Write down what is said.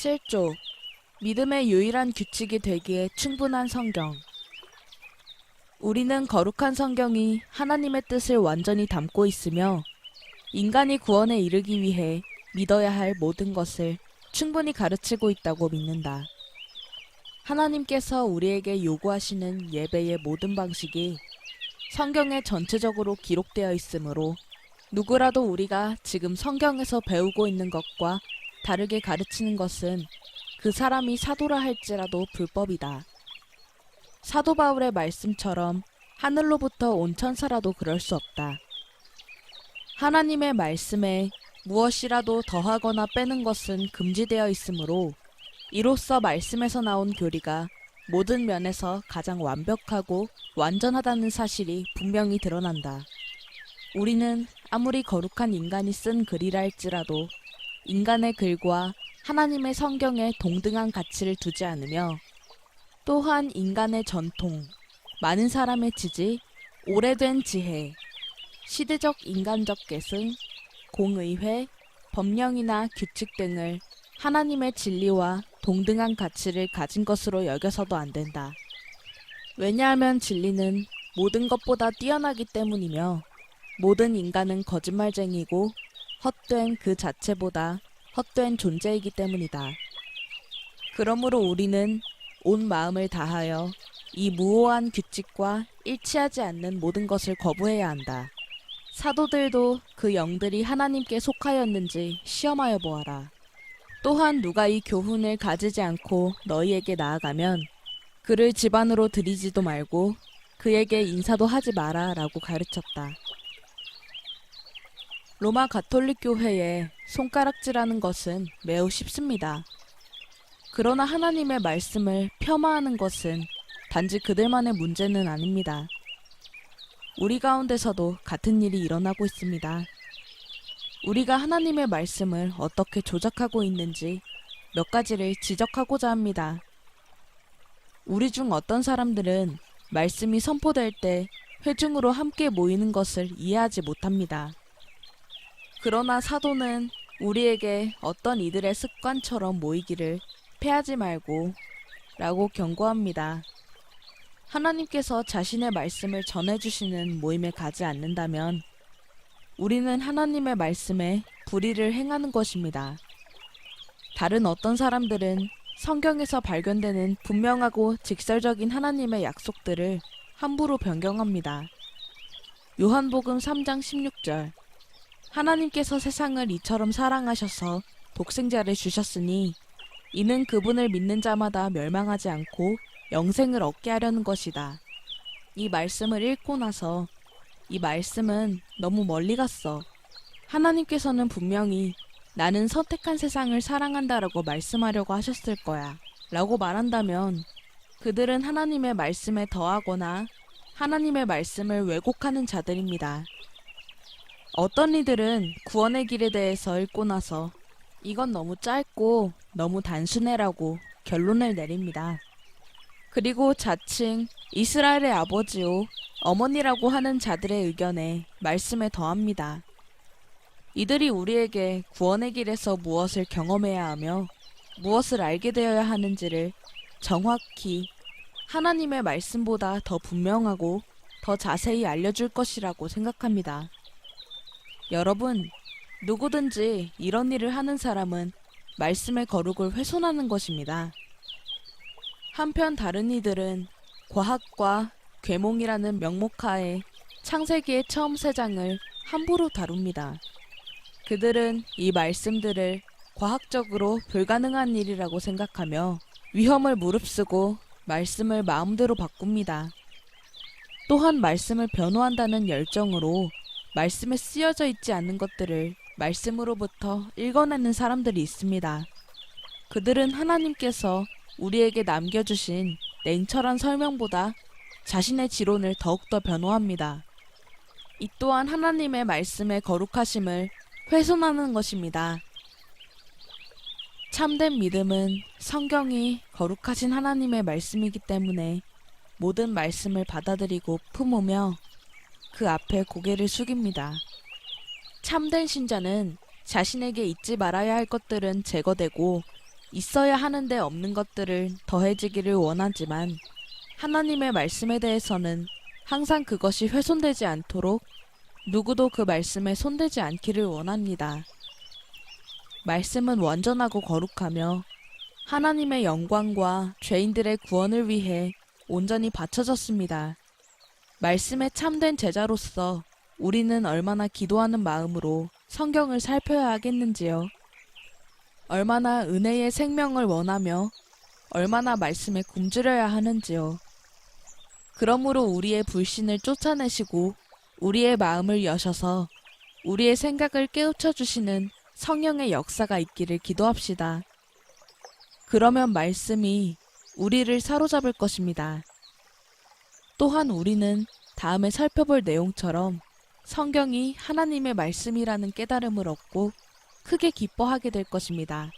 7조 믿음의 유일한 규칙이 되기에 충분한 성경 우리는 거룩한 성경이 하나님의 뜻을 완전히 담고 있으며 인간이 구원에 이르기 위해 믿어야 할 모든 것을 충분히 가르치고 있다고 믿는다. 하나님께서 우리에게 요구하시는 예배의 모든 방식이 성경에 전체적으로 기록되어 있으므로 누구라도 우리가 지금 성경에서 배우고 있는 것과 다르게 가르치는 것은 그 사람이 사도라 할지라도 불법이다. 사도 바울의 말씀처럼 하늘로부터 온 천사라도 그럴 수 없다. 하나님의 말씀에 무엇이라도 더하거나 빼는 것은 금지되어 있으므로 이로써 말씀에서 나온 교리가 모든 면에서 가장 완벽하고 완전하다는 사실이 분명히 드러난다. 우리는 아무리 거룩한 인간이 쓴 글이라 할지라도 인간의 글과 하나님의 성경에 동등한 가치를 두지 않으며 또한 인간의 전통, 많은 사람의 지지, 오래된 지혜, 시대적 인간적 계승, 공의회, 법령이나 규칙 등을 하나님의 진리와 동등한 가치를 가진 것으로 여겨서도 안 된다. 왜냐하면 진리는 모든 것보다 뛰어나기 때문이며 모든 인간은 거짓말쟁이고 헛된 그 자체보다 헛된 존재이기 때문이다. 그러므로 우리는 온 마음을 다하여 이 무오한 규칙과 일치하지 않는 모든 것을 거부해야 한다. 사도들도 그 영들이 하나님께 속하였는지 시험하여 보아라. 또한 누가 이 교훈을 가지지 않고 너희에게 나아가면 그를 집안으로 들이지도 말고 그에게 인사도 하지 마라 라고 가르쳤다. 로마 가톨릭 교회에 손가락질하는 것은 매우 쉽습니다. 그러나 하나님의 말씀을 폄하하는 것은 단지 그들만의 문제는 아닙니다. 우리 가운데서도 같은 일이 일어나고 있습니다. 우리가 하나님의 말씀을 어떻게 조작하고 있는지 몇 가지를 지적하고자 합니다. 우리 중 어떤 사람들은 말씀이 선포될 때 회중으로 함께 모이는 것을 이해하지 못합니다. 그러나 사도는 우리에게 어떤 이들의 습관처럼 모이기를 패하지 말고 라고 경고합니다. 하나님께서 자신의 말씀을 전해주시는 모임에 가지 않는다면 우리는 하나님의 말씀에 불의를 행하는 것입니다. 다른 어떤 사람들은 성경에서 발견되는 분명하고 직설적인 하나님의 약속들을 함부로 변경합니다. 요한복음 3장 16절 하나님께서 세상을 이처럼 사랑하셔서 독생자를 주셨으니 이는 그분을 믿는 자마다 멸망하지 않고 영생을 얻게 하려는 것이다. 이 말씀을 읽고 나서 이 말씀은 너무 멀리 갔어. 하나님께서는 분명히 나는 선택한 세상을 사랑한다라고 말씀하려고 하셨을 거야. 라고 말한다면 그들은 하나님의 말씀에 더하거나 하나님의 말씀을 왜곡하는 자들입니다. 어떤 이들은 구원의 길에 대해서 읽고 나서 이건 너무 짧고 너무 단순해라고 결론을 내립니다. 그리고 자칭 이스라엘의 아버지요 어머니라고 하는 자들의 의견에 말씀에 더합니다. 이들이 우리에게 구원의 길에서 무엇을 경험해야 하며 무엇을 알게 되어야 하는지를 정확히 하나님의 말씀보다 더 분명하고 더 자세히 알려줄 것이라고 생각합니다. 여러분, 누구든지 이런 일을 하는 사람은 말씀의 거룩을 훼손하는 것입니다. 한편 다른 이들은 과학과 괴몽이라는 명목하에 창세기의 처음 세 장을 함부로 다룹니다. 그들은 이 말씀들을 과학적으로 불가능한 일이라고 생각하며 위험을 무릅쓰고 말씀을 마음대로 바꿉니다. 또한 말씀을 변호한다는 열정으로 말씀에 쓰여져 있지 않는 것들을 말씀으로부터 읽어내는 사람들이 있습니다. 그들은 하나님께서 우리에게 남겨주신 냉철한 설명보다 자신의 지론을 더욱더 변호합니다. 이 또한 하나님의 말씀의 거룩하심을 훼손하는 것입니다. 참된 믿음은 성경이 거룩하신 하나님의 말씀이기 때문에 모든 말씀을 받아들이고 품으며 그 앞에 고개를 숙입니다. 참된 신자는 자신에게 잊지 말아야 할 것들은 제거되고 있어야 하는데 없는 것들을 더해지기를 원하지만 하나님의 말씀에 대해서는 항상 그것이 훼손되지 않도록 누구도 그 말씀에 손대지 않기를 원합니다. 말씀은 완전하고 거룩하며 하나님의 영광과 죄인들의 구원을 위해 온전히 바쳐졌습니다. 말씀에 참된 제자로서 우리는 얼마나 기도하는 마음으로 성경을 살펴야 하겠는지요. 얼마나 은혜의 생명을 원하며 얼마나 말씀에 굶주려야 하는지요. 그러므로 우리의 불신을 쫓아내시고 우리의 마음을 여셔서 우리의 생각을 깨우쳐 주시는 성령의 역사가 있기를 기도합시다. 그러면 말씀이 우리를 사로잡을 것입니다. 또한 우리는 다음에 살펴볼 내용처럼 성경이 하나님의 말씀이라는 깨달음을 얻고 크게 기뻐하게 될 것입니다.